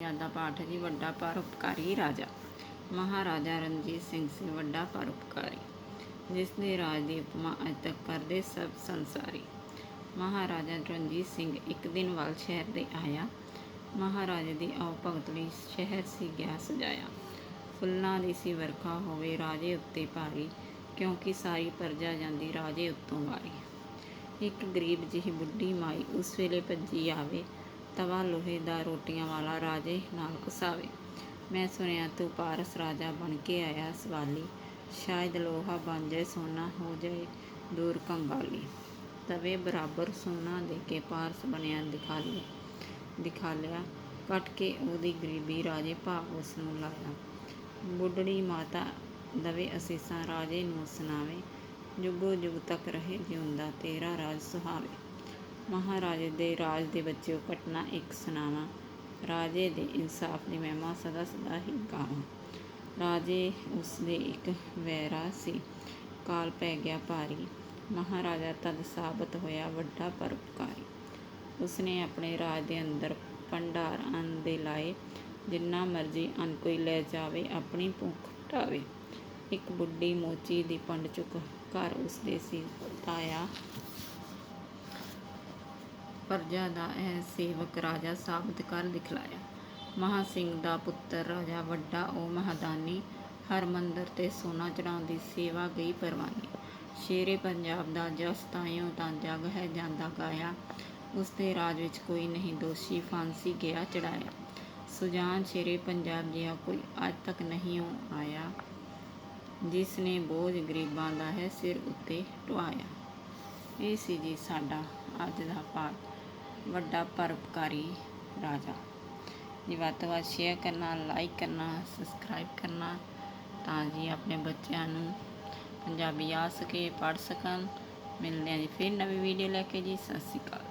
ਜ਼ਿਆਦਾ ਪਾਠ ਜੀ, ਵੱਡਾ ਪਰਉਪਕਾਰੀ ਰਾਜਾ। ਮਹਾਰਾਜਾ ਰਣਜੀਤ ਸਿੰਘ ਸੀ, ਵੱਡਾ ਪਰਉਪਕਾਰੀ, ਜਿਸ ਦੇ ਰਾਜ ਦੀ ਉਪਮਾ ਅੱਜ ਤੱਕ ਕਰਦੇ ਸਭ ਸੰਸਾਰੀ। ਮਹਾਰਾਜਾ ਰਣਜੀਤ ਸਿੰਘ ਇੱਕ ਦਿਨ ਵੱਲ ਸ਼ਹਿਰ ਦੇ ਆਇਆ। ਮਹਾਰਾਜੇ ਦੀ ਆਓ ਭਗਤ ਲਈ ਸ਼ਹਿਰ ਸੀ, ਗਿਆ ਸਜਾਇਆ। ਫੁੱਲਾਂ ਦੀ ਸੀ ਵਰਖਾ ਹੋਵੇ ਰਾਜੇ ਉੱਤੇ ਭਾਰੀ, ਕਿਉਂਕਿ ਸਾਰੀ ਪਰਜਾ ਜਾਂਦੀ ਰਾਜੇ ਉੱਤੋਂ ਵਾਰੀ। ਇੱਕ ਗਰੀਬ ਜਿਹੀ ਬੁੱਢੀ ਮਾਈ ਉਸ ਵੇਲੇ ਭੱਜੀ ਆਵੇ ਤਵਾ, ਲੋਹੇ ਦਾ, ਰੋਟੀਆਂ ਵਾਲਾ ਰਾਜੇ ਨਾਲ ਕਸਾਵੇ। ਮੈਂ ਸੁਣਿਆ, ਤੂੰ ਪਾਰਸ ਰਾਜਾ ਬਣ ਕੇ ਆਇਆ ਸਵਾਲੀ। ਸ਼ਾਇਦ ਲੋਹਾ ਬਣ ਜਾਏ, ਸੋਨਾ ਹੋ ਜਾਏ, ਦੂਰ ਕੰਗਾਲੀ ਤਵੇ ਬਰਾਬਰ ਸੋਨਾ ਦੇ ਕੇ ਪਾਰਸ ਬਣਿਆ ਦਿਖਾ ਲਿਆ। ਦਿਖਾ ਲਿਆ, ਕੱਟ ਕੇ ਉਹਦੀ ਗਰੀਬੀ ਰਾਜੇ ਭਾਵ ਉਸ ਨੂੰ ਲਾਇਆ। ਬੁੱਢੜੀ ਮਾਤਾ ਦਵੇ ਅਸੀਸਾਂ, ਰਾਜੇ ਨੂੰ ਸੁਣਾਵੇ, ਜੁਗੋ ਜੁਗ ਤੱਕ ਰਹੇ ਜਿਉਂਦਾ ਤੇਰਾ ਰਾਜ ਸੁਹਾਵੇ। ਮਹਾਰਾਜੇ ਦੇ ਰਾਜ ਦੇ ਬੱਚਿਓ, ਘਟਨਾ ਇੱਕ ਸੁਣਾਵਾਂ। ਰਾਜੇ ਦੇ ਇਨਸਾਫ ਦੀ ਮਹਿਮਾ ਸਦਾ ਸਦਾ ਹੀ ਗਾਵਾਂ। ਰਾਜੇ ਉਸ ਦੇ ਇੱਕ ਵੈਰਾ ਸੀ। ਕਾਲ ਪੈ ਗਿਆ ਭਾਰੀ। ਮਹਾਰਾਜਾ ਤਦ ਸਾਬਤ ਹੋਇਆ ਵੱਡਾ ਪਰਉਪਕਾਰੀ। ਉਸਨੇ ਆਪਣੇ ਰਾਜ ਦੇ ਅੰਦਰ ਭੰਡਾਰ ਅੰਨ ਦੇ ਲਾਏ। ਜਿੰਨਾ ਮਰਜ਼ੀ ਅੰਨ ਕੋਈ ਲੈ ਜਾਵੇ, ਆਪਣੀ ਭੁੱਖ ਟਾਵੇ ਇੱਕ ਬੁੱਢੀ ਮੋਚੀ ਦੀ ਪੰਡ ਚੁੱਕ ਘਰ ਉਸਦੇ ਸੀ ਤਾਇਆ ਪਰਜਾ ਦਾ ਇਹ ਸੇਵਕ ਰਾਜਾ ਸਾਬਤ ਕਰ ਦਿਖਲਾਇਆ ਮਹਾ ਸਿੰਘ ਦਾ ਪੁੱਤਰ ਰਾਜਾ ਵੱਡਾ, ਉਹ ਮਹਾਦਾਨੀ ਹਰ ਮੰਦਰ ਤੇ ਸੋਨਾ ਚੜਾਉਂਦੀ ਸੇਵਾ ਗਈ ਪਰਵਾਨੀ। ਸ਼ੇਰੇ ਪੰਜਾਬ ਦਾ ਜਸ ਤਾਇਓ ਤਾਂ ਜਗ ਹੈ ਜਾਂਦਾ ਗਾਇਆ ਉਸ ਦੇ ਰਾਜ ਵਿੱਚ ਕੋਈ ਨਹੀਂ ਦੋਸ਼ੀ ਫਾਂਸੀ ਗਿਆ ਚੜਾਇਆ ਸੁਜਾਨ ਸ਼ੇਰੇ ਪੰਜਾਬ ਜਿਹਾ ਕੋਈ ਅੱਜ ਤੱਕ ਨਹੀਂ ਆਇਆ, ਜਿਸ ਨੇ ਬੋਝ ਗਰੀਬਾਂ ਦਾ ਹੈ ਸਿਰ ਉੱਤੇ ਢਵਾਇਆ ਇਹ ਸੀ ਜੀ ਸਾਡਾ ਅੱਜ ਦਾ ਪਾਠ। ਵੱਡਾ ਪਰਉਪਕਾਰੀ ਰਾਜਾ। ਜੀ, ਵੱਧ ਤੋਂ ਵੱਧ ਸ਼ੇਅਰ ਕਰਨਾ ਲਾਈਕ ਕਰਨਾ ਸਬਸਕ੍ਰਾਈਬ ਕਰਨਾ ਤਾਂ ਜੀ ਆਪਣੇ ਬੱਚਿਆਂ ਨੂੰ ਪੰਜਾਬੀ ਆ ਸਕੇ, ਪੜ੍ਹ ਸਕਣ। ਮਿਲਦੇ ਹਾਂ ਜੀ, ਫਿਰ ਨਵੀਂ ਵੀਡੀਓ ਲੈ ਕੇ ਜੀ। ਸਤਿ ਸ਼੍ਰੀ ਅਕਾਲ।